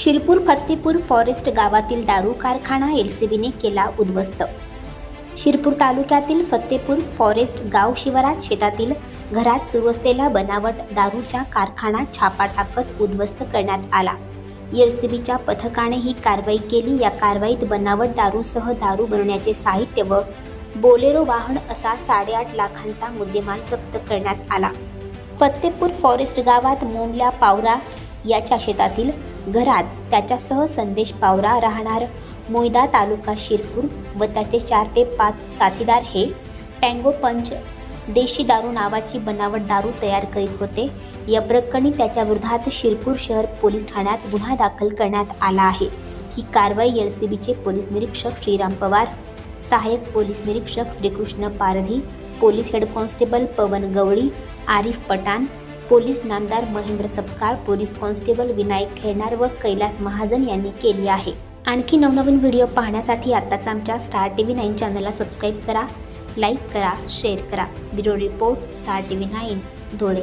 Shirpur Fattepur forest गावातील दारू कारखाना एलसीबीने केला उद्ध्वस्त. शिरपूर तालुक्यातील फत्तेपूर फॉरेस्ट गाव शिवारात शेतातील घरात सुरू असलेला बनावट दारूचा कारखाना छापा टाकत उद्ध्वस्त करण्यात आला. एलसीबीच्या पथकाने ही कारवाई केली. या कारवाईत बनावट दारूसह दारू बनवण्याचे साहित्य व बोलेरो वाहन असा साडेआठ लाखांचा मुद्देमाल जप्त करण्यात आला. फत्तेपूर फॉरेस्ट गावात मोमल्या पावरा याच्या शेतातील घरात त्याच्यासह संदेश पावरा राहणार मोयदा तालुका शिरपूर व त्याचे चार ते पाच साथीदार हे टँगो पंच देशी दारू नावाची बनावट दारू तयार करीत होते. या प्रकरणी त्याच्या विरोधात शिरपूर शहर पोलीस ठाण्यात गुन्हा दाखल करण्यात आला आहे. ही कारवाई एल सी बीचे पोलीस निरीक्षक श्रीराम पवार सहाय्यक पोलीस निरीक्षक Shrikrishna Pardhi police head constable Pawan Gawali Arif Pathan police नामदार महेंद्र सपकाळ पोलीस कॉन्स्टेबल विनायक खेळणार व कैलास महाजन यांनी केली आहे. आणखी नवनवीन व्हिडिओ पाहण्यासाठी आत्ताच आमच्या स्टार टी व्ही नाईन चॅनलला सबस्क्राईब करा लाईक करा शेअर करा. Bureau report star T V nine Dhule.